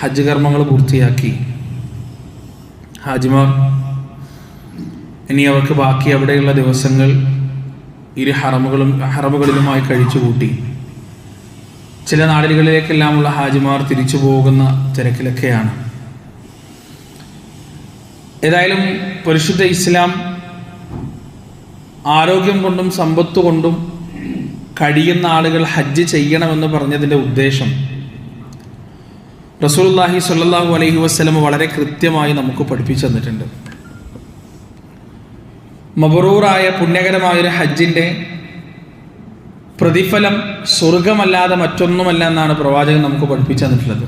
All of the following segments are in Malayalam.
ഹജ്ജ് കർമ്മങ്ങൾ പൂർത്തിയാക്കി. ഹാജിമാർ ഇനി അവർക്ക് ബാക്കി അവിടെയുള്ള ദിവസങ്ങൾ ഇരു ഹറമുകളും ഹറമുകളിലുമായി കഴിച്ചുകൂട്ടി. ചില നാടുകളിലേക്കെല്ലാമുള്ള ഹാജിമാർ തിരിച്ചു പോകുന്ന തിരക്കിലൊക്കെയാണ്. ഏതായാലും പരിശുദ്ധ ഇസ്ലാം ആരോഗ്യം കൊണ്ടും സമ്പത്ത് കൊണ്ടും കഴിയുന്ന ആളുകൾ ഹജ്ജ് ചെയ്യണമെന്ന് പറഞ്ഞതിന്റെ ഉദ്ദേശം റസൂലുള്ളാഹി സ്വല്ലല്ലാഹു അലൈഹി വസല്ലം വളരെ കൃത്യമായി നമുക്ക് പഠിപ്പിച്ചു തന്നിട്ടുണ്ട്. മബറൂറായ പുണ്യകരമായൊരു ഹജ്ജിന്റെ പ്രതിഫലം സ്വർഗമല്ലാതെ മറ്റൊന്നുമല്ല എന്നാണ് പ്രവാചകൻ നമുക്ക് പഠിപ്പിച്ചു തന്നിട്ടുള്ളത്.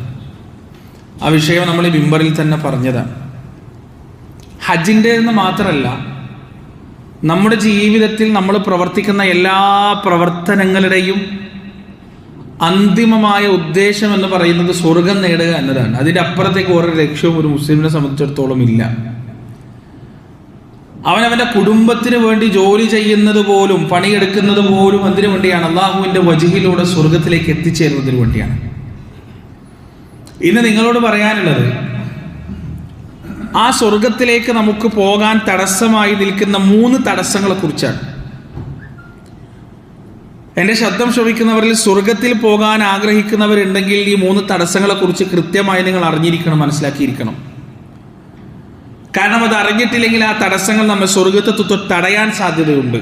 ആ വിഷയം നമ്മൾ ഈ ബിംബറിൽ തന്നെ പറഞ്ഞതാണ് ഹജ്ജിന്റെ എന്ന് മാത്രമല്ല നമ്മുടെ ജീവിതത്തിൽ നമ്മൾ പ്രവർത്തിക്കുന്ന എല്ലാ പ്രവർത്തനങ്ങളുടെയും അന്തിമമായ ഉദ്ദേശം എന്ന് പറയുന്നത് സ്വർഗം നേടുക എന്നതാണ്. അതിന്റെ അപ്പുറത്തേക്ക് ഓരോ ലക്ഷ്യവും ഒരു മുസ്ലിമിനെ സംബന്ധിച്ചിടത്തോളം ഇല്ല. അവനവന്റെ കുടുംബത്തിന് വേണ്ടി ജോലി ചെയ്യുന്നത് പോലും പണിയെടുക്കുന്നത് പോലും എന്തിനു വേണ്ടിയാണ്? അള്ളാഹുവിന്റെ വജുഹിലൂടെ സ്വർഗത്തിലേക്ക് എത്തിച്ചേരുന്നതിന് വേണ്ടിയാണ്. ഇന്ന് നിങ്ങളോട് പറയാനുള്ളത് ആ സ്വർഗത്തിലേക്ക് നമുക്ക് പോകാൻ തടസ്സമായി നിൽക്കുന്ന മൂന്ന് തടസ്സങ്ങളെ കുറിച്ചാണ് എന്റെ ശബ്ദം ശ്രവിക്കുന്നവരിൽ സ്വർഗത്തിൽ പോകാൻ ആഗ്രഹിക്കുന്നവരുണ്ടെങ്കിൽ ഈ മൂന്ന് തടസ്സങ്ങളെ കുറിച്ച് കൃത്യമായി നിങ്ങൾ അറിഞ്ഞിരിക്കണം മനസ്സിലാക്കിയിരിക്കണം. കാരണം അത് അറിഞ്ഞിട്ടില്ലെങ്കിൽ ആ തടസ്സങ്ങൾ നമ്മൾ സ്വർഗത്തെ തടയാൻ സാധ്യതയുണ്ട്.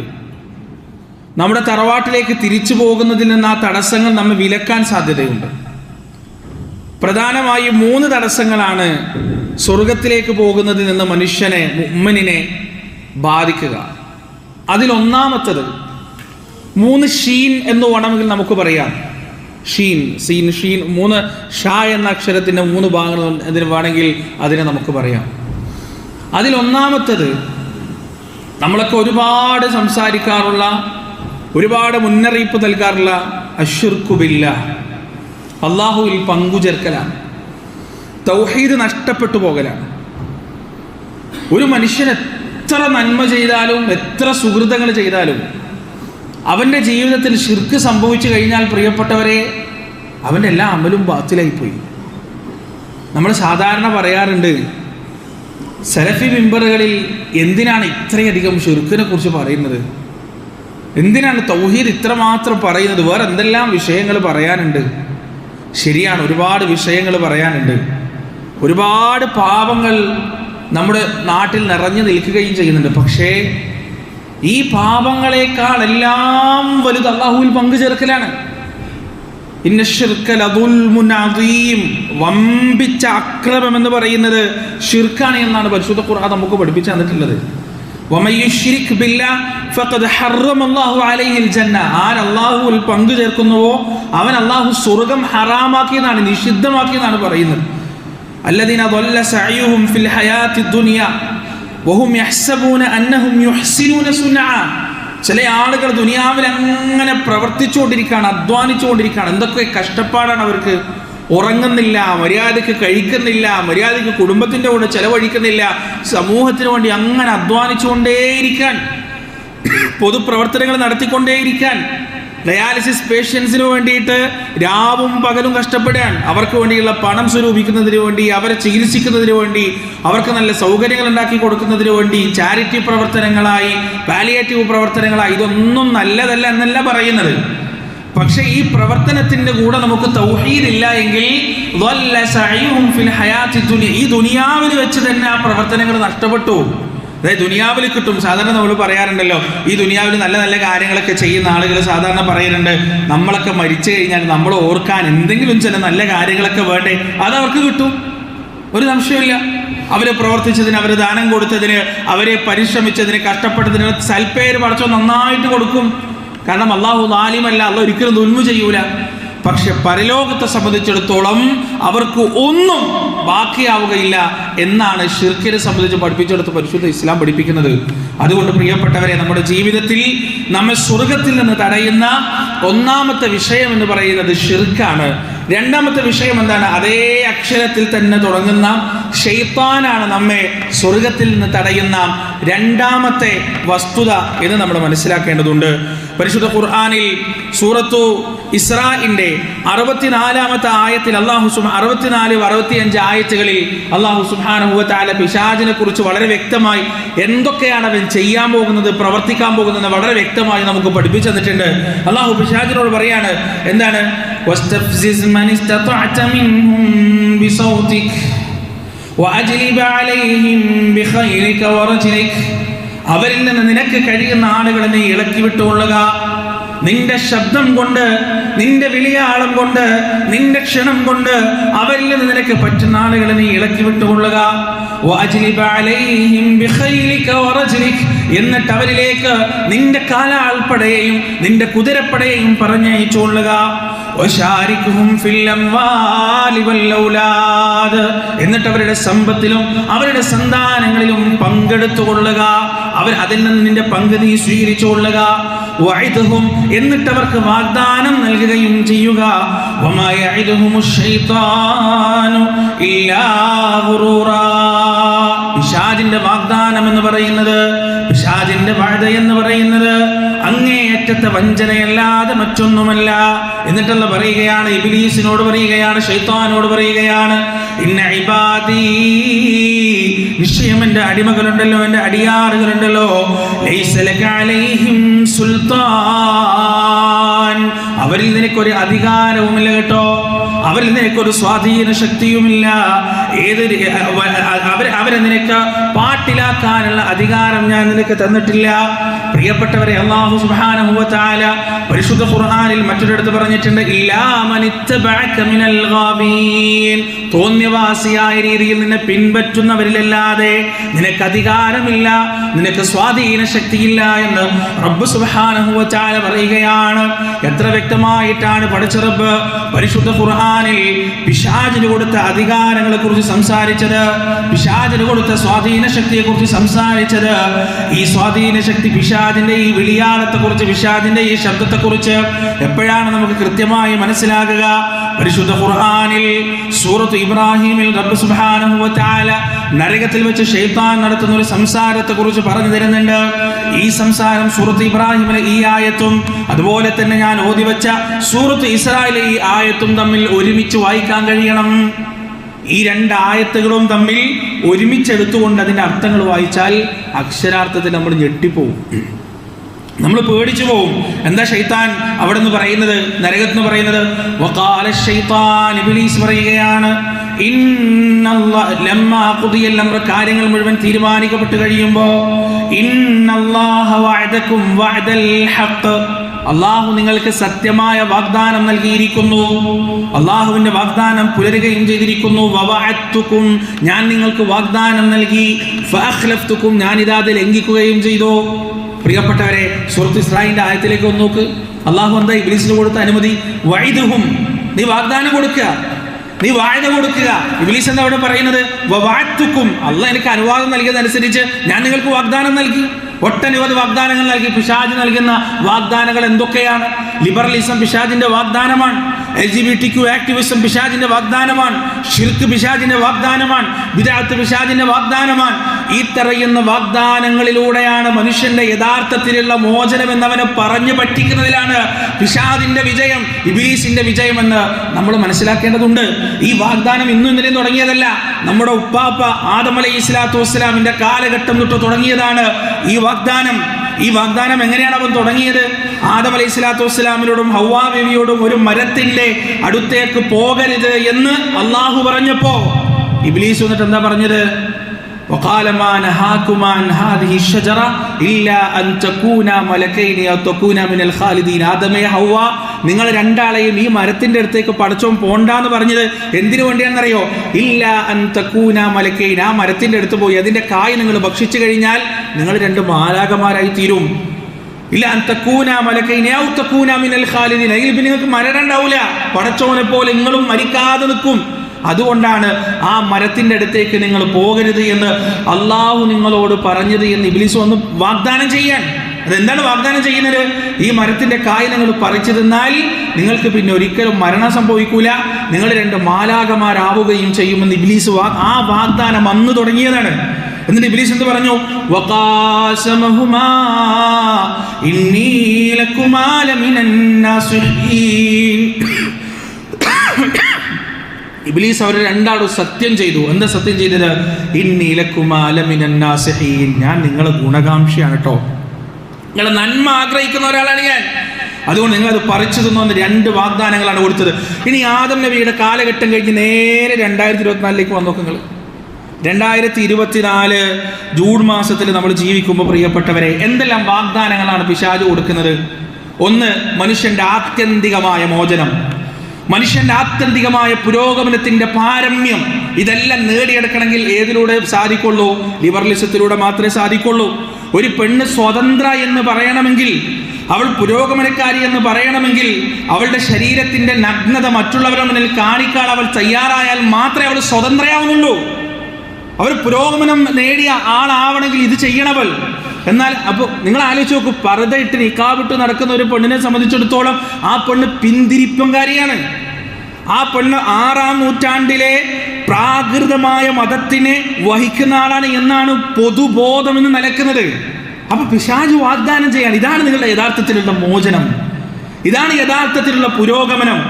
നമ്മുടെ തറവാട്ടിലേക്ക് തിരിച്ചു പോകുന്നതിൽ നിന്ന് ആ തടസ്സങ്ങൾ നമ്മെ വിലക്കാൻ സാധ്യതയുണ്ട്. പ്രധാനമായും മൂന്ന് തടസ്സങ്ങളാണ് സ്വർഗത്തിലേക്ക് പോകുന്നതിൽ നിന്ന് മനുഷ്യനെ ഉമ്മനിനെ ബാധിക്കുക. അതിലൊന്നാമത്തത് മൂന്ന് ഷീൻ എന്ന് വേണമെങ്കിൽ നമുക്ക് പറയാം. ഷീൻ സീൻ ഷീൻ മൂന്ന് ഷാ എന്ന അക്ഷരത്തിന്റെ മൂന്ന് ഭാഗങ്ങൾ അതിന് വേണമെങ്കിൽ അതിനെ നമുക്ക് പറയാം. അതിലൊന്നാമത്തത് നമ്മളൊക്കെ ഒരുപാട് സംസാരിക്കാറുള്ള ഒരുപാട് മുന്നറിയിപ്പ് നൽകാറുള്ള അഷുർക്കുബില്ല അള്ളാഹുവിൽ പങ്കുചേർക്കലാണ്. തൗഹീദ് നഷ്ടപ്പെട്ടു പോകലാണ്. ഒരു മനുഷ്യൻ എത്ര നന്മ ചെയ്താലും എത്ര സുഹൃതങ്ങൾ ചെയ്താലും അവന്റെ ജീവിതത്തിൽ ഷിർക്ക് സംഭവിച്ചു കഴിഞ്ഞാൽ പ്രിയപ്പെട്ടവരെ അവന്റെ എല്ലാ അമലും ബാത്തിലായിപ്പോയി. നമ്മൾ സാധാരണ പറയാറുണ്ട് സെലഫി മെമ്പറുകളിൽ എന്തിനാണ് ഇത്രയധികം ഷിർക്കിനെ കുറിച്ച് പറയുന്നത്? എന്തിനാണ് തൗഹീദ് ഇത്രമാത്രം പറയുന്നത്? വേറെ എന്തെല്ലാം വിഷയങ്ങൾ പറയാനുണ്ട്? ശരിയാണ് ഒരുപാട് വിഷയങ്ങൾ പറയാനുണ്ട്. ഒരുപാട് പാപങ്ങൾ നമ്മുടെ നാട്ടിൽ നിറഞ്ഞു നിൽക്കുകയും ചെയ്യുന്നുണ്ട്. പക്ഷേ ഈ പാപങ്ങളെക്കാൾ എല്ലാം വലുത് അള്ളാഹുവിൽ പങ്കുചേർക്കലാണ്. വമ്പിച്ച അക്രമം എന്ന് പറയുന്നത് ഷിർക്കാണ് എന്നാണ് പരിശുദ്ധ ഖുർആൻ നമുക്ക് പഠിപ്പിച്ചു തന്നിട്ടുള്ളത്. ആര് അള്ളാഹുവിൽ പങ്കു ചേർക്കുന്നുവോ അവൻ അള്ളാഹു സ്വർഗം ഹറാമാക്കിയെന്നാണ് നിഷിദ്ധമാക്കിയെന്നാണ് പറയുന്നത്. അല്ലതിന ചില ആളുകൾ ദുനിയാവിൽ അങ്ങനെ പ്രവർത്തിച്ചുകൊണ്ടിരിക്കുകയാണ് അധ്വാനിച്ചുകൊണ്ടിരിക്കുകയാണ്. എന്തൊക്കെ കഷ്ടപ്പാടാണ് അവർക്ക്. ഉറങ്ങുന്നില്ല മര്യാദയ്ക്ക് കഴിക്കുന്നില്ല മര്യാദയ്ക്ക് കുടുംബത്തിന്റെ കൂടെ ചെലവഴിക്കുന്നില്ല സമൂഹത്തിന് വേണ്ടി അങ്ങനെ അധ്വാനിച്ചുകൊണ്ടേയിരിക്കാൻ പൊതുപ്രവർത്തനങ്ങൾ നടത്തിക്കൊണ്ടേയിരിക്കാൻ ഡയാലിസിസ് പേഷ്യൻസിന് വേണ്ടിയിട്ട് രാവും പകലും കഷ്ടപ്പെടുകയാണ്. അവർക്ക് വേണ്ടിയുള്ള പണം സ്വരൂപിക്കുന്നതിന് വേണ്ടി അവരെ ചികിത്സിക്കുന്നതിന് വേണ്ടി അവർക്ക് നല്ല സൗകര്യങ്ങൾ ഉണ്ടാക്കി കൊടുക്കുന്നതിന് വേണ്ടി ചാരിറ്റി പ്രവർത്തനങ്ങളായി പാലിയേറ്റീവ് പ്രവർത്തനങ്ങളായി ഇതൊന്നും നല്ലതല്ല എന്നല്ല പറയുന്നത്. പക്ഷെ ഈ പ്രവർത്തനത്തിന്റെ കൂടെ നമുക്ക് തൗഹീദില്ല എങ്കിൽ ഈ ദുനിയാവിൽ വെച്ച് തന്നെ ആ പ്രവർത്തനങ്ങൾ നഷ്ടപ്പെട്ടു. അതായത് ദുനിയാവിൽ കിട്ടും. സാധാരണ നമ്മൾ പറയാറുണ്ടല്ലോ ഈ ദുനിയാവിൽ നല്ല നല്ല കാര്യങ്ങളൊക്കെ ചെയ്യുന്ന ആളുകൾ സാധാരണ പറയുന്നുണ്ട് നമ്മളൊക്കെ മരിച്ചു കഴിഞ്ഞാൽ നമ്മൾ ഓർക്കാൻ എന്തെങ്കിലും ചില നല്ല കാര്യങ്ങളൊക്കെ വേണ്ടേ അത് അവർക്ക് കിട്ടും. ഒരു സംശയമില്ല അവർ പ്രവർത്തിച്ചതിന് അവർ ദാനം കൊടുത്തതിന് അവരെ പരിശ്രമിച്ചതിന് കഷ്ടപ്പെട്ടതിന് സൽപ്പേര് പടച്ചോ നന്നായിട്ട് കൊടുക്കും. കാരണം അള്ളാഹു നാലിമല്ല അള്ള ഒരിക്കലും ദുൽമു ചെയ്യൂല. പക്ഷെ പരലോകത്തെ സംബന്ധിച്ചിടത്തോളം അവർക്ക് ഒന്നും ബാക്കിയാവുകയില്ല എന്നാണ് ഷിർക്കിനെ സംബന്ധിച്ച് പഠിപ്പിച്ചെടുത്ത് പരിശുദ്ധ ഇസ്ലാം പഠിപ്പിക്കുന്നത്. അതുകൊണ്ട് പ്രിയപ്പെട്ടവരെ നമ്മുടെ ജീവിതത്തിൽ നമ്മെ സ്വർഗത്തിൽ നിന്ന് തടയുന്ന ഒന്നാമത്തെ വിഷയം എന്ന് പറയുന്നത് ഷിർക്കാണ് രണ്ടാമത്തെ വിഷയം എന്താണ്? അതേ അക്ഷരത്തിൽ തന്നെ തുടങ്ങുന്ന ഷെയ്ത്താനാണ് നമ്മെ സ്വർഗത്തിൽ നിന്ന് തടയുന്ന രണ്ടാമത്തെ വസ്തുത എന്ന് നമ്മൾ മനസ്സിലാക്കേണ്ടതുണ്ട്. പരിശുദ്ധ ഖുർആാനിൽ സൂറത്തു ഇസ്രാഇന്റെ അറുപത്തിനാലാമത്തെ ആയത്തിൽ അള്ളാഹു സുബ് അറുപത്തിനാല് അറുപത്തിയഞ്ച് ആയത്തുകളിൽ അള്ളാഹു സുബാനുഭവത്താല പിശാജിനെ കുറിച്ച് വളരെ വ്യക്തമായി എന്തൊക്കെയാണ് അവൻ ചെയ്യാൻ പോകുന്നത് പ്രവർത്തിക്കാൻ പോകുന്നത് വളരെ വ്യക്തമായി നമുക്ക് പഠിപ്പിച്ചു തന്നിട്ടുണ്ട്. അള്ളാഹു പിശാജിനോട് പറയാണ് എന്താണ്? واستفزز من استطعت منهم بصوتك وأجلب عليهم بخيلك ورجلك അവരിൽ നിന്ന് നിനക്ക് കഴിയുന്ന ആളുകളെ നീ ഇളക്കി വിട്ടുകൊള്ളുക നിന്റെ ശബ്ദം കൊണ്ട് നിന്റെ വിളിയാളം കൊണ്ട് നിന്റെ ക്ഷണം കൊണ്ട് അവരിൽ നിന്ന് നിനക്ക് പറ്റുന്ന ആളുകളെ നീ ഇളക്കി വിട്ടുകൊള്ളുക വഅജ്ലിബ അലൈഹിം ബിഖൈലിക വറജ്ലിക. എന്നിട്ട് അവരിലേക്ക് നിന്റെ കാലാൾപ്പടയെയും നിന്റെ കുതിരപ്പടയെയും പറഞ്ഞയച്ചുകൊള്ളുക എന്നിട്ട് അവരുടെ സമ്പത്തിലും അവരുടെ സന്താനങ്ങളിലും പങ്കെടുത്തുകൊള്ളുക അവർ അതിൽ നിന്ന് നിന്റെ പങ്ക് നീ സ്വീകരിച്ചുകൊള്ളുക എന്നിട്ട് അവർക്ക് വാഗ്ദാനം നൽകുകയും ചെയ്യുക. വാഗ്ദാനം എന്ന് പറയുന്നത് പിശാജിന്റെ വാഴ എന്ന് പറയുന്നത് അങ്ങേയറ്റത്തെ വഞ്ചനയല്ലാതെ മറ്റൊന്നുമല്ല. എന്നിട്ടല്ല പറയുകയാണ് ഇബിലീസിനോട് പറയുകയാണ് ഷൈത്താനോട് പറയുകയാണ് ഇന്ന ഇബാദീ എന്റെ അടിമകളുണ്ടല്ലോ എന്റെ അടിയാറുകളുണ്ടല്ലോ. സുൽത്താൻ. അവരിൽ നിനക്കൊരു അധികാരവുമില്ല കേട്ടോ. അവരിൽ നിനക്കൊരു സ്വാധീന ശക്തിയുമില്ല. ഏത് അവർ അവരെ നിനക്ക് പാട്ടിലാക്കാനുള്ള അധികാരം ഞാൻ നിനക്ക് തന്നിട്ടില്ല. പ്രിയപ്പെട്ടവരെ അള്ളാഹു സുബ്ഹാനഹു വ പരിശുദ്ധ ഖുർആനിൽ മറ്റൊരിടത്ത് പറഞ്ഞിട്ടുണ്ട് തോന്യവാസിയായ രീതിയിൽ നിന്നെ പിൻപറ്റുന്നവരിലല്ലാതെ നിനക്ക് അധികാരമില്ല നിനക്ക് സ്വാധീന ശക്തിയില്ല എന്ന് റബ്ബ് സുബ്ഹാനഹു വ പറയുകയാണ്. എത്ര വ്യക്തമായിട്ടാണ് പഠിച്ച റബ്ബ്? പരിശുദ്ധ ഖുർആനിൽ പിശാചിന് കൊടുത്ത അധികാരങ്ങളെ കുറിച്ച് സംസാരിച്ചത് പിശാചിന് കൊടുത്ത സ്വാധീന ശക്തിയെ കുറിച്ച് സംസാരിച്ചത് ഈ സ്വാധീന ശക്തി പിശാചിന്റെ ഈ വിളിയാളത്തെ കുറിച്ച് പിശാചിന്റെ ഈ ശബ്ദത്തെ കുറിച്ച് എപ്പോഴാണ് നമുക്ക് കൃത്യമായി മനസ്സിലാകുക? പരിശുദ്ധ ഖുർആാനിൽ സൂറത്ത് ഇബ്രാഹിമിൽ റബ്ബ് സുബ്ഹാനഹു വ നരകത്തിൽ വെച്ച് ഷെയ്ത്താൻ നടത്തുന്ന ഒരു സംസാരത്തെ കുറിച്ച് പറഞ്ഞു തരുന്നുണ്ട്. ഈ സംസാരം സൂറത്ത് ഇബ്രാഹിമിലെ ഈ ആയത്തും അതുപോലെ തന്നെ ഞാൻ ഓതി വെച്ച സൂറത്ത് ഇസ്രായേലിലെ ഈ ആയത്തും തമ്മിൽ ഒരുമിച്ച് വായിക്കാൻ കഴിയണം. ഈ രണ്ട് ആയത്തുകളും തമ്മിൽ ഒരുമിച്ചെടുത്തുകൊണ്ട് അതിന്റെ അർത്ഥങ്ങൾ വായിച്ചാൽ അക്ഷരാർത്ഥത്തിൽ നമ്മൾ ഞെട്ടിപ്പോവും. നമ്മൾ പേടിച്ചു പോവും. എന്താ ഷൈത്താൻ അവിടെ നിന്ന് പറയുന്നത്? നരകത്ത് നിന്ന് പറയുന്നത് പറയുകയാണ്. കാര്യങ്ങൾ മുഴുവൻ തീരുമാനിക്കപ്പെട്ട് കഴിയുമ്പോ അള്ളാഹു നിങ്ങൾക്ക് സത്യമായ വാഗ്ദാനം നൽകിയിരിക്കുന്നു. അള്ളാഹുവിന്റെ വാഗ്ദാനം പുലരുകയും ചെയ്തിരിക്കുന്നു. വവഅത്തുക്കും ഞാൻ നിങ്ങൾക്ക് വാഗ്ദാനം നൽകി. ഫഅഖ്ലഫ്തുക്കും ഞാൻ ഇതാ അത് ലംഘിക്കുകയും ചെയ്തു. പ്രിയപ്പെട്ടവരെ സുഹൃത്ത് ഇസ്രായിന്റെ ആയത്തിലേക്ക് ഒന്ന് നോക്ക്. അള്ളാഹു എന്താ ഇബ്ലീസിന് കൊടുത്ത അനുമതി? വൈദുഹും നീ വാഗ്ദാനം കൊടുക്കുക. നീ വാഴ കൊടുക്കുക. ഇംഗ്ലീഷ് എന്താ അവിടെ പറയുന്നത്? വവാത്തുക്കും. അല്ല എനിക്ക് അനുവാദം നൽകിയതനുസരിച്ച് ഞാൻ നിങ്ങൾക്ക് വാഗ്ദാനം നൽകി. ഒട്ടനവധി വാഗ്ദാനങ്ങൾ നൽകി. പിശാജ് നൽകുന്ന വാഗ്ദാനങ്ങൾ എന്തൊക്കെയാണ്? ലിബറലിസം പിശാജിന്റെ വാഗ്ദാനമാണ്. L G B T Q activism പിശാജിന്റെ വാഗ്ദാനമാണ്. ഷിർക്ക് പിശാജിന്റെ വാഗ്ദാനമാണ്. വിദാത്ത് പിശാജിന്റെ വാഗ്ദാനമാണ്. ഈ തറയുന്ന വാഗ്ദാനങ്ങളിലൂടെയാണ് മനുഷ്യന്റെ യഥാർത്ഥത്തിലുള്ള മോചനം എന്നവനെ പറഞ്ഞു പറ്റിക്കുന്നതിലാണ് പിശാദിന്റെ വിജയം ഇബീസിന്റെ വിജയമെന്ന് നമ്മൾ മനസ്സിലാക്കേണ്ടതുണ്ട്. ഈ വാഗ്ദാനം ഇന്നും ഇന്നലെയും തുടങ്ങിയതല്ല. നമ്മുടെ ഉപ്പാപ്പ ആദമലൈ ഇസ്ലാത്തു വസ്സലാമിന്റെ കാലഘട്ടം തൊട്ട് തുടങ്ങിയതാണ് ഈ വാഗ്ദാനം. ഈ വാഗ്ദാനം എങ്ങനെയാണ് അവൻ തുടങ്ങിയത്? ആദം അലൈഹി സ്വലാത്തു വസ്സലാമിനോടും ഹൗവാ ബേബിയോടും ഒരു മരത്തിന്റെ അടുത്തേക്ക് പോകരുത് എന്ന് അള്ളാഹു പറഞ്ഞപ്പോ ഇബ്ലീസ് വന്നിട്ട് എന്താ പറഞ്ഞത്? وقال ما نهاكما عن هذه الشجرة إلا أن تكونا ملكين أو تكونا من الخالدين ആദമേ ഹൗവ നിങ്ങൾ രണ്ടാളെയും ഈ മരത്തിന്റെ അടുത്തേക്ക് പടച്ചോൻ പോണ്ടാന്ന് പറഞ്ഞത് എന്തിനു വേണ്ടിയാണെന്നറിയോ ഇല്ല അൻ തക്കൂന മലക്കൈൻ ആ മരത്തിന്റെ അടുത്ത് പോയി അതിന്റെ കായ് നിങ്ങൾ ഭക്ഷിച്ചു കഴിഞ്ഞാൽ നിങ്ങൾ രണ്ട് മാലാകമാരായി തീരും ഇല്ല അൻ തക്കൂന മലക്കൈൻ ഔ തക്കൂന മിനൽ ഖാലിദീൻ അതിൽ പിന്നെ നിങ്ങൾക്ക് മരണമുണ്ടാവില്ല പടച്ചോനെ പോലെ നിങ്ങളും മരിക്കാതെ നിൽക്കും അതുകൊണ്ടാണ് ആ മരത്തിന്റെ അടുത്തേക്ക് നിങ്ങൾ പോകരുത് എന്ന് അള്ളാഹു നിങ്ങളോട് പറഞ്ഞത് എന്ന് ഇബ്ലീസ് ഒന്ന് വാഗ്ദാനം ചെയ്യാൻ. അതെന്താണ് വാഗ്ദാനം ചെയ്യുന്നത്? ഈ മരത്തിന്റെ കായ് നിങ്ങൾ പറിച്ചു തിന്നാൽ നിങ്ങൾക്ക് പിന്നെ ഒരിക്കലും മരണം സംഭവിക്കൂല. നിങ്ങൾ രണ്ട് മാലാകമാരാവുകയും ചെയ്യുമെന്ന് ഇബ്ലീസ് വാ ആ വാഗ്ദാനം അന്ന് തുടങ്ങിയതാണ്. എന്നിട്ട് ഇബ്ലീസ് എന്ത് പറഞ്ഞു? വഖാസമഹുമാ ഇബ്ലീസ് അവരെ രണ്ടാളും സത്യം ചെയ്തു. എന്താ സത്യം ചെയ്തത്? ഇന്നി ലക്കുമാ ഞാൻ നിങ്ങളെ ഗുണകാംക്ഷിയാണ് കേട്ടോ നിങ്ങളെ നന്മ ആഗ്രഹിക്കുന്ന ഒരാളാണ് ഞാൻ. അതുകൊണ്ട് നിങ്ങൾ അത് പറിച്ചു തിന്നു രണ്ട് വാഗ്ദാനങ്ങളാണ് കൊടുത്തത്. ഇനി ആദം നബിയുടെ കാലഘട്ടം കഴിഞ്ഞ് നേരെ രണ്ടായിരത്തി ഇരുപത്തിനാലിലേക്ക് വന്നു നിങ്ങൾ രണ്ടായിരത്തി ഇരുപത്തിനാല് ജൂൺ മാസത്തിൽ നമ്മൾ ജീവിക്കുമ്പോൾ പ്രിയപ്പെട്ടവരെ എന്തെല്ലാം വാഗ്ദാനങ്ങളാണ് പിശാജ് കൊടുക്കുന്നത്? ഒന്ന് മനുഷ്യന്റെ ആത്യന്തികമായ മോചനം. മനുഷ്യന്റെ ആത്യന്തികമായ പുരോഗമനത്തിന്റെ പാരമ്യം ഇതെല്ലാം നേടിയെടുക്കണമെങ്കിൽ ഏതിലൂടെ സാധിക്കുള്ളൂ? ലിബറലിസത്തിലൂടെ മാത്രമേ സാധിക്കുള്ളൂ. ഒരു പെണ്ണ് സ്വതന്ത്ര എന്ന് പറയണമെങ്കിൽ അവൾ പുരോഗമനക്കാരി എന്ന് പറയണമെങ്കിൽ അവളുടെ ശരീരത്തിന്റെ നഗ്നത മറ്റുള്ളവരുടെ മുന്നിൽ കാണിക്കാൻ അവൾ തയ്യാറായാൽ മാത്രമേ അവൾ സ്വതന്ത്രയാവുന്നുള്ളൂ. അവർ പുരോഗമനം നേടിയ ആളാവണമെങ്കിൽ ഇത് ചെയ്യണവൾ. എന്നാൽ അപ്പോൾ നിങ്ങൾ ആലോചിച്ച് നോക്കൂ പറതയിട്ട് നിക്കാവിട്ട് നടക്കുന്ന ഒരു പെണ്ണിനെ സംബന്ധിച്ചിടത്തോളം ആ പെണ്ണ് പിന്തിരിപ്പങ്കാരിയാണ് ആ പെണ്ണ് ആറാം നൂറ്റാണ്ടിലെ പ്രാകൃതമായ മതത്തിനെ വഹിക്കുന്ന ആളാണ് എന്നാണ് പൊതുബോധം എന്ന് നിലക്കുന്നത്. അപ്പൊ പിശാജ് വാഗ്ദാനം ചെയ്യാണ്. ഇതാണ് നിങ്ങളുടെ യഥാർത്ഥത്തിലുള്ള മോചനം. ഇതാണ് യഥാർത്ഥത്തിലുള്ള പുരോഗമനം.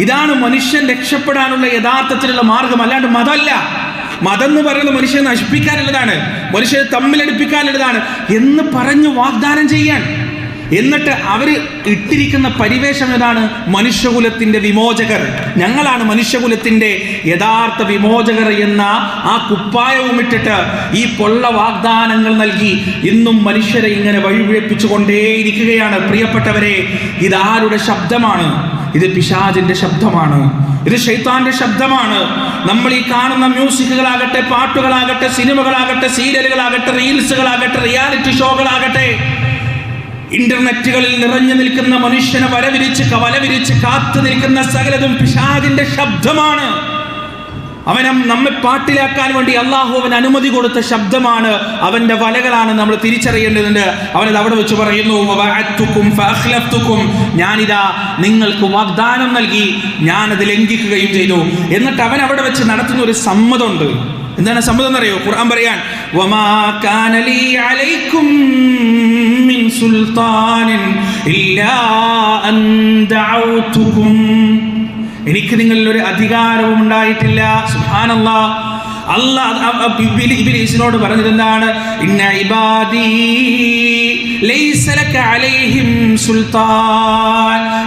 ഇതാണ് മനുഷ്യൻ രക്ഷപ്പെടാനുള്ള യഥാർത്ഥത്തിലുള്ള മാർഗം. അല്ലാണ്ട് മതമല്ല. മതം എന്ന് പറയുന്നത് മനുഷ്യനെ നശിപ്പിക്കാനുള്ളതാണ്. മനുഷ്യനെ തമ്മിലടിപ്പിക്കാനുള്ളതാണ്. എന്ന് പറഞ്ഞ് വാഗ്ദാനം ചെയ്യാൻ. എന്നിട്ട് അവർ ഇട്ടിരിക്കുന്ന പരിവേഷം ഏതാണ്? മനുഷ്യകുലത്തിന്റെ വിമോചകർ. ഞങ്ങളാണ് മനുഷ്യകുലത്തിന്റെ യഥാർത്ഥ വിമോചകർ എന്ന ആ കുപ്പായവും ഇട്ടിട്ട് ഈ പൊള്ള വാഗ്ദാനങ്ങൾ നൽകി ഇന്നും മനുഷ്യരെ ഇങ്ങനെ വഴിപിഴപ്പിച്ചു കൊണ്ടേയിരിക്കുകയാണ് പ്രിയപ്പെട്ടവരെ ഇതാരുടെ ശബ്ദമാണ്? ഇത് പിശാജിന്റെ ശബ്ദമാണ്. ഇത് ഷെയ്ത്താന്റെ ശബ്ദമാണ്. നമ്മൾ ഈ കാണുന്ന മ്യൂസിക്കുകളാകട്ടെ പാട്ടുകളാകട്ടെ സിനിമകളാകട്ടെ സീരിയലുകളാകട്ടെ റീൽസുകളാകട്ടെ റിയാലിറ്റി ഷോകളാകട്ടെ ഇന്റർനെറ്റുകളിൽ നിറഞ്ഞു നിൽക്കുന്ന മനുഷ്യനെ വരവിരിച്ച് വലവിരിച്ച് കാത്തു നിൽക്കുന്ന സകലതും പിശാജിന്റെ ശബ്ദമാണ്. അവനെ നമ്മെ പാട്ടിലാക്കാൻ വേണ്ടി അള്ളാഹു അവൻ അനുമതി കൊടുത്ത ശബ്ദമാണ്. അവന്റെ വലകളാണ് നമ്മൾ തിരിച്ചറിയേണ്ടതുണ്ട്. അവനത് അവിടെ വെച്ച് പറയുന്നു. ഞാനിതാ നിങ്ങൾക്ക് വാഗ്ദാനം നൽകി ഞാനത് ലംഘിക്കുകയും ചെയ്തു. എന്നിട്ട് അവൻ അവിടെ വെച്ച് നടത്തുന്ന ഒരു സമ്മതമുണ്ട്. എന്താണ് സമ്മതം എന്നറിയോ ഖുർആൻ പറയാൻ സുൽത്താനിൻ ഇല്ലാ എനിക്ക് നിങ്ങളിൽ ഒരു അധികാരവും ഉണ്ടായിട്ടില്ല. സുഹാനല്ല അള്ളാഹ് ഇബ്ലീസിനോട് പറഞ്ഞത് എന്താണ് ഇന്ന ഇബാദി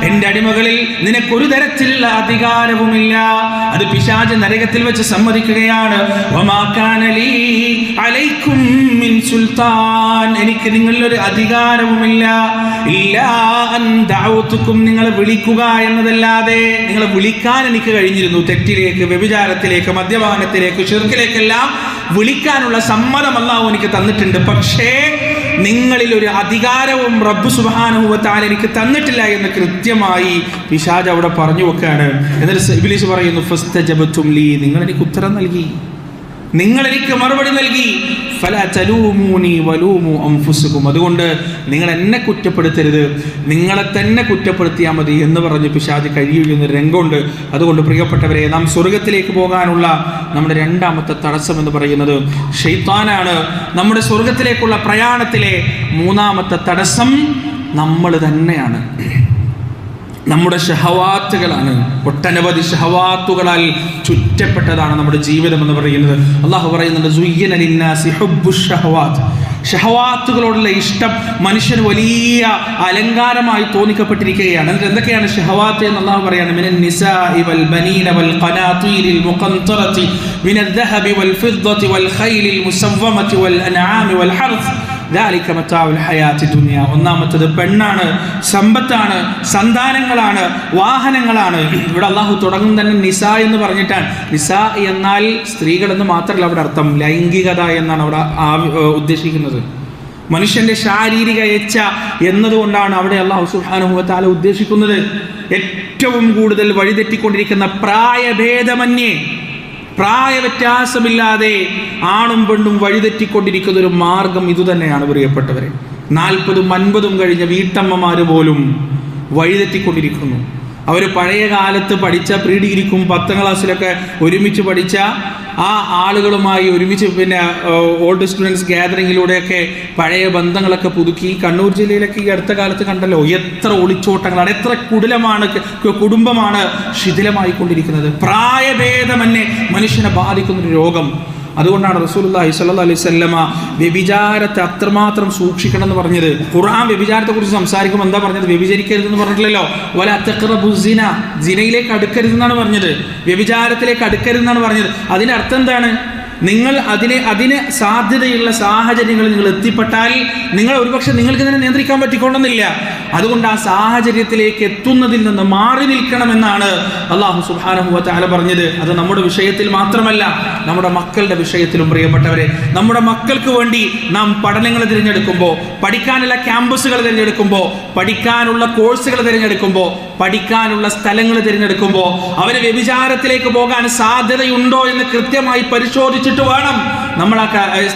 എന്റെ അടിമകളിൽ നിനക്കൊരു തരത്തിലുള്ള അധികാരവുമില്ല. അത് പിശാച് നരകത്തിൽ വെച്ച് സമ്മതിക്കുകയാണ്. വമാ കാന ലീ അലൈക്കും സുൽത്താൻ എനിക്ക് നിങ്ങളിലൊരു അധികാരവുമില്ല. ഇല്ലാ നിങ്ങളെ വിളിക്കുക എന്നതല്ലാതെ നിങ്ങളെ വിളിക്കാൻ എനിക്ക് കഴിഞ്ഞിരുന്നു. തെറ്റിലേക്ക് വ്യഭിചാരത്തിലേക്ക് മദ്യപാനത്തിലേക്ക് ചെറുക്കിലേക്കെല്ലാം വിളിക്കാനുള്ള സമ്മതം എനിക്ക് തന്നിട്ടുണ്ട്. പക്ഷേ നിങ്ങളിൽ ഒരു അധികാരവും റബ്ബ് സുബാനുഭവത്താൽ എനിക്ക് തന്നിട്ടില്ല എന്ന് കൃത്യമായി പിശാജ് അവിടെ പറഞ്ഞു വെക്കാണ് എന്നിട്ട് ഇബിലീസ് പറയുന്നു ഫസ്തജബത്തും ലീ നിങ്ങൾ എനിക്ക് ഉത്തരം നൽകി. നിങ്ങൾ എനിക്ക് മറുപടി നൽകി. ഫല ചലൂമൂനി വലൂമു അംഫുസുക്കും അതുകൊണ്ട് നിങ്ങൾ എന്നെ കുറ്റപ്പെടുത്തരുത്. നിങ്ങളെ തന്നെ കുറ്റപ്പെടുത്തിയാൽ മതി എന്ന് പറഞ്ഞ് പിശാജ് കഴിയുന്ന രംഗമുണ്ട്. അതുകൊണ്ട് പ്രിയപ്പെട്ടവരെ നാം സ്വർഗത്തിലേക്ക് പോകാനുള്ള നമ്മുടെ രണ്ടാമത്തെ തടസ്സം എന്ന് പറയുന്നത് ഷെയ്ത്താനാണ് നമ്മുടെ സ്വർഗത്തിലേക്കുള്ള പ്രയാണത്തിലെ മൂന്നാമത്തെ തടസ്സം നമ്മൾ തന്നെയാണ്. നമ്മുടെ ഷഹവാത്തുകളാണ്. ഒട്ടനവധി ഷഹവാത്തുകളാൽ ചുറ്റപ്പെട്ടതാണ് നമ്മുടെ ജീവിതം എന്ന് പറയുന്നത്. അള്ളാഹു പറയുന്നുണ്ട് ഷഹവാത്ത്. ഷഹവാത്തുകളോടുള്ള ഇഷ്ടം മനുഷ്യന് വലിയ അലങ്കാരമായി തോന്നിക്കപ്പെട്ടിരിക്കുകയാണ്. എന്നിട്ട് എന്തൊക്കെയാണ് ഷഹവാത്ത് എന്ന് അള്ളാഹു പറയാണ്? മിനൻ നിസാഇ വൽ ബനീന വൽ ഖനാതീരിൽ മുഖന്തറതി മിനൽ ദഹബി വൽ ഫിദ്ദതി വൽ ഖൈലിൽ മുസവ്വമതി വൽ വൽ ഹർസ് ഹയാത്തി ദുനിയ. ഒന്നാമത്തത് പെണ്ണാണ് സമ്പത്താണ് സന്താനങ്ങളാണ് വാഹനങ്ങളാണ്. ഇവിടെ അള്ളാഹു തുടങ്ങും തന്നെ നിസ എന്ന് പറഞ്ഞിട്ടാണ്. നിസ എന്നാൽ സ്ത്രീകളെന്ന് മാത്രമല്ല അവിടെ അർത്ഥം ലൈംഗികത എന്നാണ് അവിടെ ഉദ്ദേശിക്കുന്നത്. മനുഷ്യന്റെ ശാരീരിക ഏച്ച എന്നതുകൊണ്ടാണ് അവിടെ അള്ളാഹു സുഹാനുഭവത്താല ഉദ്ദേശിക്കുന്നത്. ഏറ്റവും കൂടുതൽ വഴിതെറ്റിക്കൊണ്ടിരിക്കുന്ന പ്രായഭേദമന്യേ പ്രായവ്യത്യാസമില്ലാതെ ആണും പെണ്ണും വഴിതെറ്റിക്കൊണ്ടിരിക്കുന്ന ഒരു മാർഗം ഇതുതന്നെയാണ് പ്രിയപ്പെട്ടവരെ. നാൽപ്പതും അൻപതും കഴിഞ്ഞ വീട്ടമ്മമാര് പോലും വഴിതെറ്റിക്കൊണ്ടിരിക്കുന്നു. അവർ പഴയ കാലത്ത് പഠിച്ച പ്രീ ഡിഗ്രിക്കും പത്താം ക്ലാസ്സിലൊക്കെ ഒരുമിച്ച് പഠിച്ച ആ ആളുകളുമായി ഒരുമിച്ച് പിന്നെ ഓൾഡ് സ്റ്റുഡൻസ് ഗ്യാതറിങ്ങിലൂടെയൊക്കെ പഴയ ബന്ധങ്ങളൊക്കെ പുതുക്കി. കണ്ണൂർ ജില്ലയിലൊക്കെ ഈ അടുത്ത കാലത്ത് കണ്ടല്ലോ എത്ര ഒളിച്ചോട്ടങ്ങളാണ് എത്ര കുടിലമാണ് കുടുംബമാണ് ശിഥിലമായിക്കൊണ്ടിരിക്കുന്നത്. പ്രായഭേദമന്നെ മനുഷ്യനെ ബാധിക്കുന്നൊരു രോഗം. അതുകൊണ്ടാണ് റസൂലുള്ളാഹി സ്വല്ലല്ലാഹു അലൈഹി വസല്ലമ വ്യഭിചാരത്തെ അത്രമാത്രം സൂക്ഷിക്കണം എന്ന് പറഞ്ഞത്. ഖുർആൻ വ്യഭിചാരത്തെ കുറിച്ച് സംസാരിക്കുമ്പോൾ എന്താ പറഞ്ഞത്? വ്യഭിചരിക്കരുതെന്ന് പറഞ്ഞിട്ടില്ലല്ലോ. വല സിനയിലേക്ക് അടുക്കരുതെന്നാണ് പറഞ്ഞത്. വ്യഭിചാരത്തിലേക്ക് അടുക്കരുതെന്നാണ് പറഞ്ഞത്. അതിന്റെ അർത്ഥം എന്താണ്? നിങ്ങൾ അതിനെ അതിന് സാധ്യതയുള്ള സാഹചര്യങ്ങളിൽ നിങ്ങൾ എത്തിപ്പെട്ടാൽ നിങ്ങൾ ഒരുപക്ഷെ നിങ്ങൾക്ക് ഇതിനെ നിയന്ത്രിക്കാൻ പറ്റിക്കൊണ്ടെന്നില്ല അതുകൊണ്ട് ആ സാഹചര്യത്തിലേക്ക് എത്തുന്നതിൽ നിന്ന് മാറി നിൽക്കണമെന്നാണ് അള്ളാഹു സുബ്ഹാനഹു വ തആല പറഞ്ഞത്. അത് നമ്മുടെ വിഷയത്തിൽ മാത്രമല്ല നമ്മുടെ മക്കളുടെ വിഷയത്തിലും പ്രിയപ്പെട്ടവരെ. നമ്മുടെ മക്കൾക്ക് വേണ്ടി നാം പഠനങ്ങൾ തിരഞ്ഞെടുക്കുമ്പോൾ പഠിക്കാനുള്ള ക്യാമ്പസുകൾ തിരഞ്ഞെടുക്കുമ്പോൾ പഠിക്കാനുള്ള കോഴ്സുകൾ തിരഞ്ഞെടുക്കുമ്പോൾ പഠിക്കാനുള്ള സ്ഥലങ്ങൾ തിരഞ്ഞെടുക്കുമ്പോൾ അവരെ വ്യഭിചാരത്തിലേക്ക് പോകാൻ സാധ്യതയുണ്ടോ എന്ന് കൃത്യമായി പരിശോധിച്ചിട്ട് വേണം നമ്മൾ ആ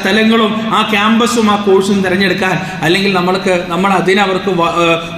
സ്ഥലങ്ങളും ആ ക്യാമ്പസും ആ കോഴ്സും തിരഞ്ഞെടുക്കാൻ. അല്ലെങ്കിൽ നമ്മൾക്ക് നമ്മൾ അതിനവർക്ക്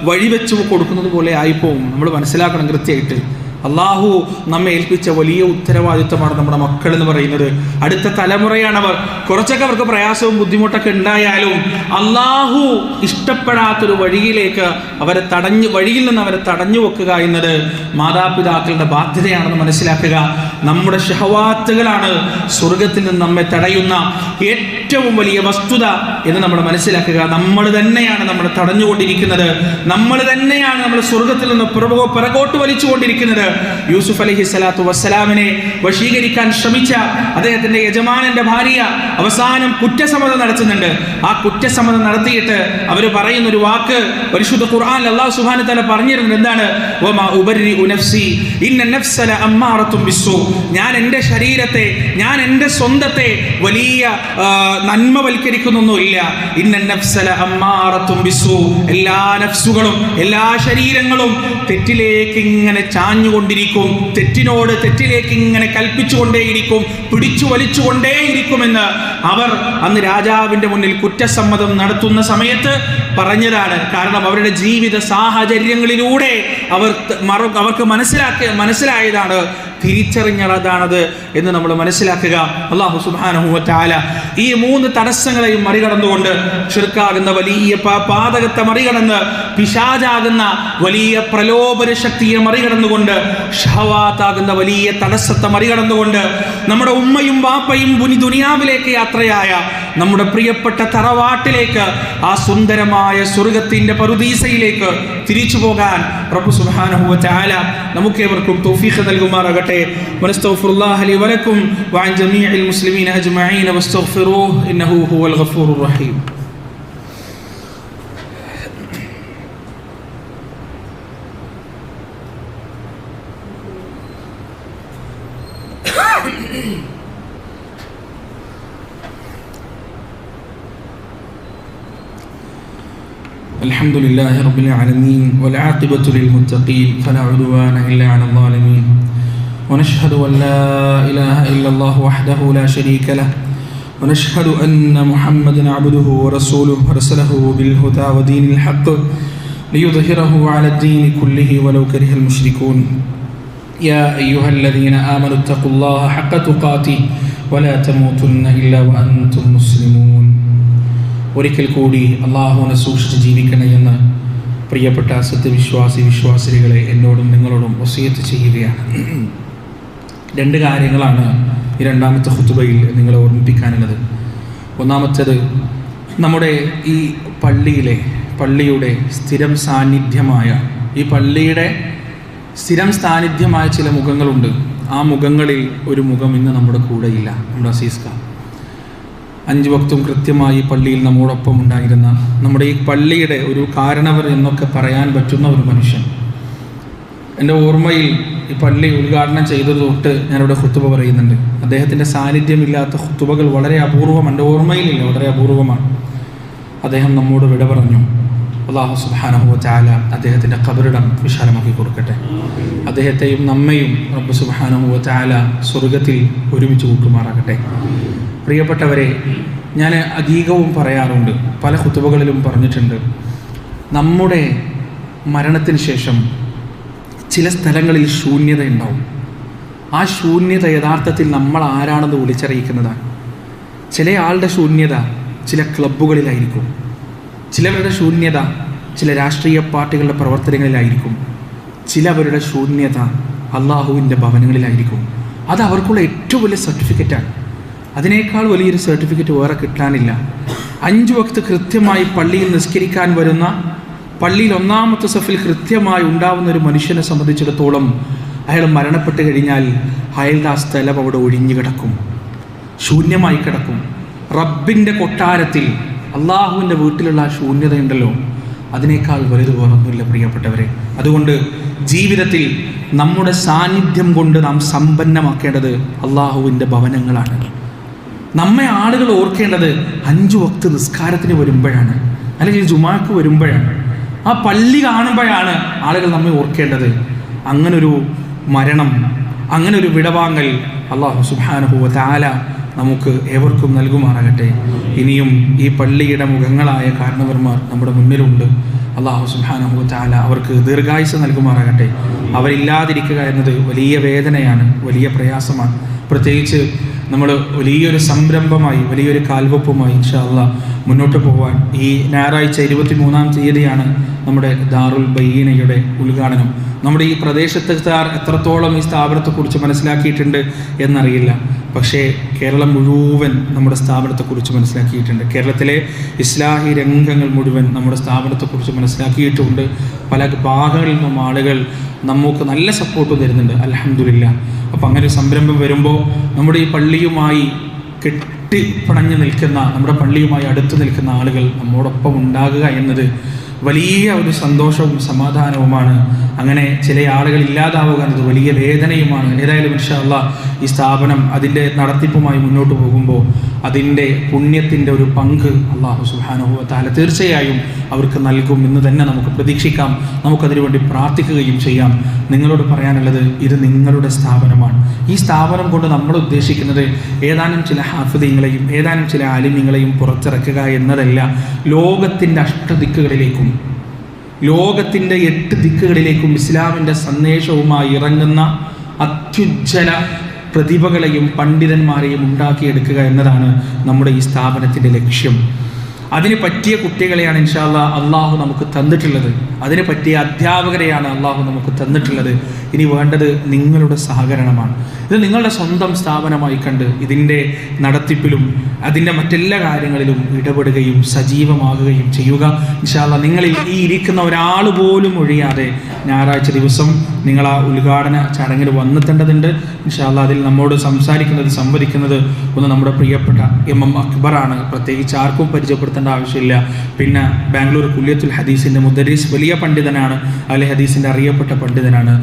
വഴിവെച്ച് കൊടുക്കുന്നത് പോലെ ആയിപ്പോവും. നമ്മൾ മനസ്സിലാക്കണം കൃത്യമായിട്ട്. അള്ളാഹു നമ്മെ ഏൽപ്പിച്ച വലിയ ഉത്തരവാദിത്വമാണ് നമ്മുടെ മക്കൾ എന്ന് പറയുന്നത്. അടുത്ത തലമുറയാണ് അവർ കുറച്ചൊക്കെ അവർക്ക് പ്രയാസവും ബുദ്ധിമുട്ടൊക്കെ ഉണ്ടായാലും അള്ളാഹു ഇഷ്ടപ്പെടാത്തൊരു വഴിയിലേക്ക് അവരെ തടഞ്ഞു വഴിയിൽ നിന്ന് അവരെ തടഞ്ഞു വെക്കുക എന്നത് മാതാപിതാക്കളുടെ ബാധ്യതയാണെന്ന് മനസ്സിലാക്കുക. നമ്മുടെ ഷഹവാത്തുകളാണ് സ്വർഗത്തിൽ നിന്ന് നമ്മെ തടയുന്ന ഏറ്റവും വലിയ വസ്തുത എന്ന് നമ്മൾ മനസ്സിലാക്കുക. നമ്മൾ തന്നെയാണ് നമ്മളെ തടഞ്ഞുകൊണ്ടിരിക്കുന്നത്. നമ്മൾ തന്നെയാണ് നമ്മൾ സ്വർഗത്തിൽ നിന്ന് പുറകോട്ട് വലിച്ചുകൊണ്ടിരിക്കുന്നത്. യൂസുഫ് അലഹി സ്വലാത്തു വസ്സലാമിനെ വശീകരിക്കാൻ ശ്രമിച്ച അദ്ദേഹത്തിന്റെ യജമാനന്റെ ഭാര്യ അവസാനം കുറ്റസമ്മതം നടത്തുന്നുണ്ട്. ആ കുറ്റസമ്മതം നടത്തിയിട്ട് അവർ പറയുന്ന ഒരു വാക്ക് പരിശുദ്ധ ഖുർആൻ അള്ളാഹു സുബ്ഹാനഹു വ തആല പറഞ്ഞിരുന്നത് എന്താണ്? ഞാൻ എന്റെ ശരീരത്തെ ഞാൻ എന്റെ സ്വന്തത്തെ വലിയ നന്മവൽക്കരിക്കുന്നൊന്നുമില്ല. എല്ലാ നഫ്സുകളും എല്ലാ ശരീരങ്ങളും തെറ്റിലേക്ക് ഇങ്ങനെ ചാഞ്ഞുകൊണ്ടിരിക്കും തെറ്റിനോട് തെറ്റിലേക്ക് ഇങ്ങനെ കൽപ്പിച്ചുകൊണ്ടേയിരിക്കും പിടിച്ചു വലിച്ചുകൊണ്ടേയിരിക്കുമെന്ന് അവർ അന്ന് രാജാവിന്റെ മുന്നിൽ കുറ്റസമ്മതം നടത്തുന്ന സമയത്ത് പറഞ്ഞതാണ്. കാരണം അവരുടെ ജീവിത സാഹചര്യങ്ങളിലൂടെ അവർ അവർക്ക് മനസ്സിലാക്കിയ മനസ്സിലായതാണ് തിരിച്ചറിഞ്ഞതാണത് എന്ന് നമ്മൾ മനസ്സിലാക്കുക. അള്ളാഹു സുബ്ഹാനഹു വ ഈ മൂന്ന് തടസ്സങ്ങളെയും മറികടന്നുകൊണ്ട് ഷിർക്കാകുന്ന വലിയ പാതകത്തെ മറികടന്ന് പിശാചാകുന്ന വലിയ പ്രലോഭന ശക്തിയെ മറികടന്നുകൊണ്ട് ഷവാത്താകുന്ന വലിയ തടസ്സത്തെ മറികടന്നുകൊണ്ട് നമ്മുടെ ഉമ്മയും വാപ്പയും പുനി ദുനിയാവിലേക്ക് യാത്രയായ നമ്മുടെ പ്രിയപ്പെട്ട തറവാട്ടിലേക്ക് ആ സുന്ദരമായ സ്വർഗത്തിന്റെ പരുദീസയിലേക്ക് തിരിച്ചു പോകാൻ വ തആല നമുക്കേവർക്കും തൗഫീഖ് നൽകുമാറാകട്ടെ. വനസ്തഗ്ഫിറുല്ലാഹ ലി വലക്കും വഅൻ ജമീഇൽ മുസ്ലിമീന അജ്മഈന വസ്തഗ്ഫിറൂഹ് ഇന്നഹു ഹുവൽ ഗഫൂറുർ റഹീം الحمد لله رب العالمين والعاقبة للمتقين فلا عدوان إلا على الظالمين ونشهد أن لا إله إلا الله وحده لا شريك له ونشهد أن محمد عبده ورسوله أرسله بالهدى ودين الحق ليظهره على الدين كله ولو كره المشركون يا أيها الذين آمنوا اتقوا الله حق تقاته ولا تموتن إلا وأنتم مسلمون ഒരിക്കൽ കൂടി അള്ളാഹുവിനെ സൂക്ഷിച്ച് ജീവിക്കണമെന്ന് പ്രിയപ്പെട്ട സത്യവിശ്വാസി വിശ്വാസികളെ എന്നോടും നിങ്ങളോടും ഒസിയത്ത് ചെയ്യുകയാണ് രണ്ട് കാര്യങ്ങളാണ് ഈ രണ്ടാമത്തെ ഹുത്തുബയിൽ നിങ്ങളെ ഓർമ്മിപ്പിക്കാനുള്ളത്. ഒന്നാമത്തേത് നമ്മുടെ ഈ പള്ളിയിലെ പള്ളിയുടെ സ്ഥിരം സാന്നിധ്യമായ ഈ പള്ളിയുടെ സ്ഥിരം സാന്നിധ്യമായ ചില മുഖങ്ങളുണ്ട്. ആ മുഖങ്ങളിൽ ഒരു മുഖം ഇന്ന് നമ്മുടെ കൂടെയില്ല നമ്മുടെ അസീസ് ഖാൻ. അഞ്ച് വക്തും കൃത്യമായി പള്ളിയിൽ നമ്മോടൊപ്പം ഉണ്ടായിരുന്ന നമ്മുടെ ഈ പള്ളിയുടെ ഒരു കാരണവർ എന്നൊക്കെ പറയാൻ പറ്റുന്ന ഒരു മനുഷ്യൻ. എന്റെ ഓർമ്മയിൽ ഈ പള്ളി ഉദ്ഘാടനം ചെയ്തത് തൊട്ട് ഞാനിവിടെ ഹുത്തുബ പറയുന്നുണ്ട്. അദ്ദേഹത്തിന്റെ സാന്നിധ്യമില്ലാത്ത ഹുത്തുബകൾ വളരെ അപൂർവം എന്റെ ഓർമ്മയിലില്ല വളരെ അപൂർവമാണ്. അദ്ദേഹം നമ്മോട് വിട പറഞ്ഞു അള്ളാഹു സുബാനഹു ചാല അദ്ദേഹത്തിന്റെ കബറിടം വിശാലമാക്കി കൊടുക്കട്ടെ. അദ്ദേഹത്തെയും നമ്മയും റബ്ബ് സുബാനഹു ചാല സ്വർഗത്തിൽ ഒരുമിച്ച് കൂട്ടുമാറാകട്ടെ. പ്രിയപ്പെട്ടവരെ ഞാൻ അധികവും പറയാറുണ്ട് പല കുത്തുബകളിലും പറഞ്ഞിട്ടുണ്ട് നമ്മുടെ മരണത്തിന് ശേഷം ചില സ്ഥലങ്ങളിൽ ശൂന്യത ഉണ്ടാവും ആ ശൂന്യത യഥാർത്ഥത്തിൽ നമ്മൾ ആരാണെന്ന് വിളിച്ചറിയിക്കുന്നതാണ്. ചില ആളുടെ ശൂന്യത ചില ക്ലബ്ബുകളിലായിരിക്കും. ചിലവരുടെ ശൂന്യത ചില രാഷ്ട്രീയ പാർട്ടികളുടെ പ്രവർത്തനങ്ങളിലായിരിക്കും. ചിലവരുടെ ശൂന്യത അള്ളാഹുവിന്റെ ഭവനങ്ങളിലായിരിക്കും. അത് അവർക്കുള്ള ഏറ്റവും വലിയ സർട്ടിഫിക്കറ്റാണ്. അതിനേക്കാൾ വലിയൊരു സർട്ടിഫിക്കറ്റ് വേറെ കിട്ടാനില്ല. അഞ്ച് വക്ത് കൃത്യമായി പള്ളിയിൽ നിസ്കരിക്കാൻ വരുന്ന പള്ളിയിൽ ഒന്നാമത്തെ സഫിൽ കൃത്യമായി ഉണ്ടാവുന്ന ഒരു മനുഷ്യനെ സംബന്ധിച്ചിടത്തോളം അയാൾ മരണപ്പെട്ട് കഴിഞ്ഞാൽ അയാളുടെ ആ സ്ഥലം അവിടെ ഒഴിഞ്ഞു കിടക്കും. ശൂന്യമായി കിടക്കും. റബ്ബിന്റെ കൊട്ടാരത്തിൽ അള്ളാഹുവിന്റെ വീട്ടിലുള്ള ആ ശൂന്യതയുണ്ടല്ലോ. അതിനേക്കാൾ വലുത് വേറൊന്നുമില്ല പ്രിയപ്പെട്ടവരെ. അതുകൊണ്ട് ജീവിതത്തിൽ നമ്മുടെ സാന്നിധ്യം കൊണ്ട് നാം സമ്പന്നമാക്കേണ്ടത് അള്ളാഹുവിന്റെ ഭവനങ്ങളാണ്. നമ്മെ ആളുകൾ ഓർക്കേണ്ടത് അഞ്ചു വക്ത് നിസ്കാരത്തിന് വരുമ്പോഴാണ്. അല്ലെങ്കിൽ ജുമാക്ക് വരുമ്പോഴാണ്. ആ പള്ളി കാണുമ്പോഴാണ് ആളുകൾ നമ്മെ ഓർക്കേണ്ടത്. അങ്ങനൊരു മരണം അങ്ങനെ ഒരു വിടവാങ്ങൽ അള്ളാഹു സുബാനുഭവ താല നമുക്ക് ഏവർക്കും നൽകുമാറാകട്ടെ. ഇനിയും ഈ പള്ളിയുടെ മുഖങ്ങളായ കാരണവർമാർ നമ്മുടെ മുന്നിലുണ്ട്. അള്ളാഹു സുബാനുഭവ താല അവർക്ക് ദീർഘായുസ് നൽകുമാറാകട്ടെ. അവരില്ലാതിരിക്കുക എന്നത് വലിയ വേദനയാണ് വലിയ പ്രയാസമാണ്. പ്രത്യേകിച്ച് നമ്മൾ വലിയൊരു സംരംഭമായി വലിയൊരു കാൽവെപ്പുമായി ഇൻഷാല്ല മുന്നോട്ട് പോകാൻ ഈ ഞായറാഴ്ച ഇരുപത്തി മൂന്നാം തീയതിയാണ് നമ്മുടെ ദാറുൽ ബയ്യനയുടെ ഉദ്ഘാടനം. നമ്മുടെ ഈ പ്രദേശത്തുകാർ എത്രത്തോളം ഈ സ്ഥാപനത്തെക്കുറിച്ച് മനസ്സിലാക്കിയിട്ടുണ്ട് എന്നറിയില്ല. പക്ഷേ കേരളം മുഴുവൻ നമ്മുടെ സ്ഥാപനത്തെക്കുറിച്ച് മനസ്സിലാക്കിയിട്ടുണ്ട്. കേരളത്തിലെ ഇസ്ലാഹി രംഗങ്ങൾ മുഴുവൻ നമ്മുടെ സ്ഥാപനത്തെക്കുറിച്ച് മനസ്സിലാക്കിയിട്ടുണ്ട്. പല ഭാഗങ്ങളിൽ നിന്നും ആളുകൾ നമുക്ക് നല്ല സപ്പോർട്ട് തരുന്നുണ്ട്. അലഹമില്ല അപ്പം അങ്ങനെ സംരംഭം വരുമ്പോൾ നമ്മുടെ ഈ പള്ളിയുമായി കെട്ടിപ്പണഞ്ഞ് നിൽക്കുന്ന നമ്മുടെ പള്ളിയുമായി അടുത്ത് നിൽക്കുന്ന ആളുകൾ നമ്മോടൊപ്പം ഉണ്ടാകുക എന്നത് വലിയ ഒരു സന്തോഷവും സമാധാനവുമാണ്. അങ്ങനെ ചില ആളുകൾ ഇല്ലാതാവുക എന്നത് വലിയ വേദനയുമാണ്. ഏതായാലും ഇൻഷാല്ല ഈ സ്ഥാപനം അതിന്റെ നടത്തിപ്പുമായി മുന്നോട്ട് പോകുമ്പോൾ അതിന്റെ പുണ്യത്തിന്റെ ഒരു പങ്ക് അള്ളാഹു സുഹാനുഭവ താല തീർച്ചയായും അവർക്ക് നൽകും എന്ന് തന്നെ നമുക്ക് പ്രതീക്ഷിക്കാം. നമുക്കതിനു വേണ്ടി പ്രാർത്ഥിക്കുകയും ചെയ്യാം. നിങ്ങളോട് പറയാനുള്ളത് ഇത് നിങ്ങളുടെ സ്ഥാപനമാണ്. ഈ സ്ഥാപനം കൊണ്ട് നമ്മൾ ഉദ്ദേശിക്കുന്നത് ഏതാനും ചില ഹാഫിദീങ്ങളെയും ഏതാനും ചില ആലിമ്യങ്ങളെയും പുറത്തിറക്കുക എന്നതല്ല ലോകത്തിന്റെ അഷ്ടദിക്കുകളിലേക്കും ലോകത്തിന്റെ എട്ട് ദിക്കുകളിലേക്കും ഇസ്ലാമിന്റെ സന്ദേശവുമായി ഇറങ്ങുന്ന അത്യുജ്ജല പ്രതിഭകളെയും പണ്ഡിതന്മാരെയും ഉണ്ടാക്കിയെടുക്കുക എന്നതാണ് നമ്മുടെ ഈ സ്ഥാപനത്തിന്റെ ലക്ഷ്യം. അതിന് പറ്റിയ കുട്ടികളെയാണ് ഇൻഷാല്ല അള്ളാഹു നമുക്ക് തന്നിട്ടുള്ളത്. അതിന് പറ്റിയ അധ്യാപകരെയാണ് അള്ളാഹു നമുക്ക് തന്നിട്ടുള്ളത്. ഇനി വേണ്ടത് നിങ്ങളുടെ സഹകരണമാണ്. ഇത് നിങ്ങളുടെ സ്വന്തം സ്ഥാപനമായി കണ്ട് ഇതിന്റെ നടത്തിപ്പിലും അതിന്റെ മറ്റെല്ലാ കാര്യങ്ങളിലും ഇടപെടുകയും സജീവമാകുകയും ചെയ്യുക. ഇൻഷാല്ല നിങ്ങളിൽ ഈ ഇരിക്കുന്ന ഒരാൾ പോലും ഒഴിയാതെ ഞായറാഴ്ച ദിവസം നിങ്ങൾ ആ ഉദ്ഘാടന ചടങ്ങിൽ വന്നെത്തേണ്ടതുണ്ട്. ഇൻഷാല്ല അതിൽ നമ്മോട് സംസാരിക്കുന്നത് സംവദിക്കുന്നത് ഒന്ന് നമ്മുടെ പ്രിയപ്പെട്ട എം എം അക്ബറാണ്. പ്രത്യേകിച്ച് ആർക്കും പരിചയപ്പെടുത്തേണ്ട ആവശ്യമില്ല. പിന്നെ ബാംഗ്ലൂർ കുല്യത്തുൽ ഹദീസിന്റെ മുദരീസ് വലിയ പണ്ഡിതനാണ്. അല്ലെ ഹദീസിന്റെ അറിയപ്പെട്ട പണ്ഡിതനാണ്.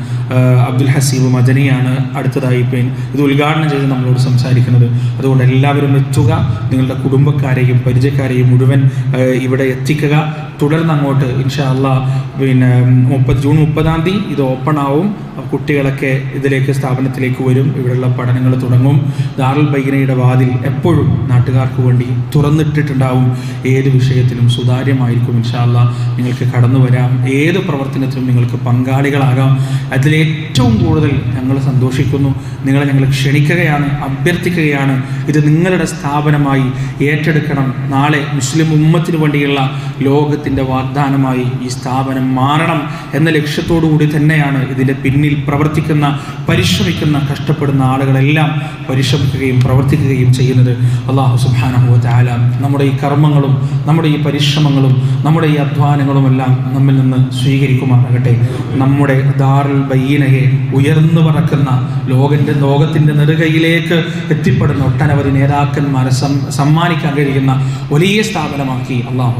അബ്ദുൽ ഹസീബ് മദനിയാണ് അടുത്തതായി ഇപ്പം ഇത് ഉദ്ഘാടനം ചെയ്ത് നമ്മളോട് സംസാരിക്കുന്നത്. അതുകൊണ്ട് എല്ലാവരും എത്തുക നിങ്ങളുടെ കുടുംബക്കാരെയും പരിചയക്കാരെയും മുഴുവൻ ഇവിടെ എത്തിക്കുക. തുടർന്ന് അങ്ങോട്ട് ഇൻഷാ അല്ല പിന്നെ മുപ്പത് ജൂൺ മുപ്പതാം തീയതി ഇത് ഓപ്പൺ ആവും. കുട്ടികളൊക്കെ ഇതിലേക്ക് സ്ഥാപനത്തിലേക്ക് വരും. ഇവിടെയുള്ള പഠനങ്ങൾ തുടങ്ങും. ദാറുൽ ബൈനയുടെ വാതിൽ എപ്പോഴും നാട്ടുകാർക്ക് വേണ്ടി തുറന്നിട്ടിട്ടുണ്ടാവും. ഏത് വിഷയത്തിലും സുതാര്യമായിരിക്കും ഇൻഷാല്ല നിങ്ങൾക്ക് കടന്നു വരാം. ഏത് പ്രവർത്തനത്തിലും നിങ്ങൾക്ക് പങ്കാളികളാകാം. അതിലേറ്റവും കൂടുതൽ ഞങ്ങൾ സന്തോഷിക്കുന്നു. നിങ്ങളെ ഞങ്ങൾ ക്ഷണിക്കുകയാണ് അഭ്യർത്ഥിക്കുകയാണ്. ഇത് നിങ്ങളുടെ സ്ഥാപനമായി ഏറ്റെടുക്കണം. നാളെ മുസ്ലിം ഉമ്മത്തിന് വേണ്ടിയുള്ള ലോകത്തിന്റെ വാഗ്ദാനമായി ഈ സ്ഥാപനം മാറണം എന്ന ലക്ഷ്യത്തോടു കൂടി തന്നെയാണ് ഇതിന്റെ പിന്നിൽ പ്രവർത്തിക്കുന്ന പരിശ്രമിക്കുന്ന കഷ്ടപ്പെടുന്ന ആളുകളെല്ലാം പരിശ്രമിക്കുകയും പ്രവർത്തിക്കുകയും ചെയ്യുന്നത്. അള്ളാഹു സുബാനഹു താല നമ്മുടെ ഈ കർമ്മങ്ങളും നമ്മുടെ ഈ പരിശ്രമങ്ങളും നമ്മുടെ ഈ അധ്വാനങ്ങളുമെല്ലാം നമ്മിൽ നിന്ന് സ്വീകരിക്കുമാറാകട്ടെ. നമ്മുടെ ദാറുൽ ബയ്യനയെ ഉയർന്നു പറക്കുന്ന ലോകന്റെ ലോകത്തിന്റെ നെറുകയിലേക്ക് എത്തിപ്പെടുന്ന ഒട്ടനവധി നേതാക്കന്മാരെ സമ്മാനിക്കാൻ കഴിയുന്ന വലിയ സ്ഥാപനമാക്കി അള്ളാഹു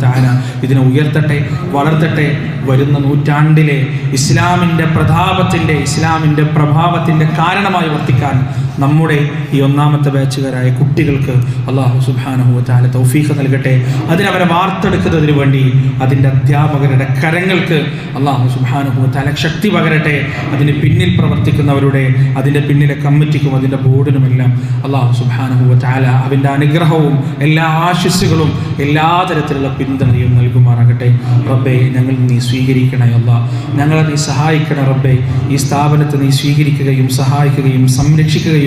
താല ഇതിനെ ഉയർത്തട്ടെ വളർത്തട്ടെ. വരുന്ന നൂറ്റാണ്ടിലെ ഇസ്ലാമിന്റെ പ്രതാപത്തിന്റെ ഇസ്ലാമിന്റെ പ്രഭാവത്തിന്റെ കാരണമായി വർത്തിക്കാൻ നമ്മുടെ ഈ ഒന്നാമത്തെ ബാച്ചുകാരായ കുട്ടികൾക്ക് അള്ളാഹു സുബാനഹു താല തൗഫീഖ് നൽകട്ടെ. അതിനവരെ വാർത്തെടുക്കുന്നതിന് വേണ്ടി അതിന്റെ അധ്യാപകരുടെ കരങ്ങൾക്ക് അള്ളാഹു സുബാനഹു താല ശക്തി പകരട്ടെ. അതിന് പിന്നിൽ പ്രവർത്തിക്കുന്നവരുടെ അതിന്റെ പിന്നിലെ കമ്മിറ്റിക്കും അതിന്റെ ബോർഡിനുമെല്ലാം അള്ളാഹു സുബാനഹു താല അവന്റെ അനുഗ്രഹവും എല്ലാ ആശിസ്സുകളും എല്ലാ തരത്തിലുള്ള പിന്തുണയും നൽകുമാറാകട്ടെ. റബ്ബെ ഞങ്ങൾ നീ സ്വീകരിക്കണേ അല്ല ഞങ്ങളെ നീ സഹായിക്കണേ റബ്ബെ. ഈ സ്ഥാപനത്തെ നീ സ്വീകരിക്കുകയും സഹായിക്കുകയും സംരക്ഷിക്കുകയും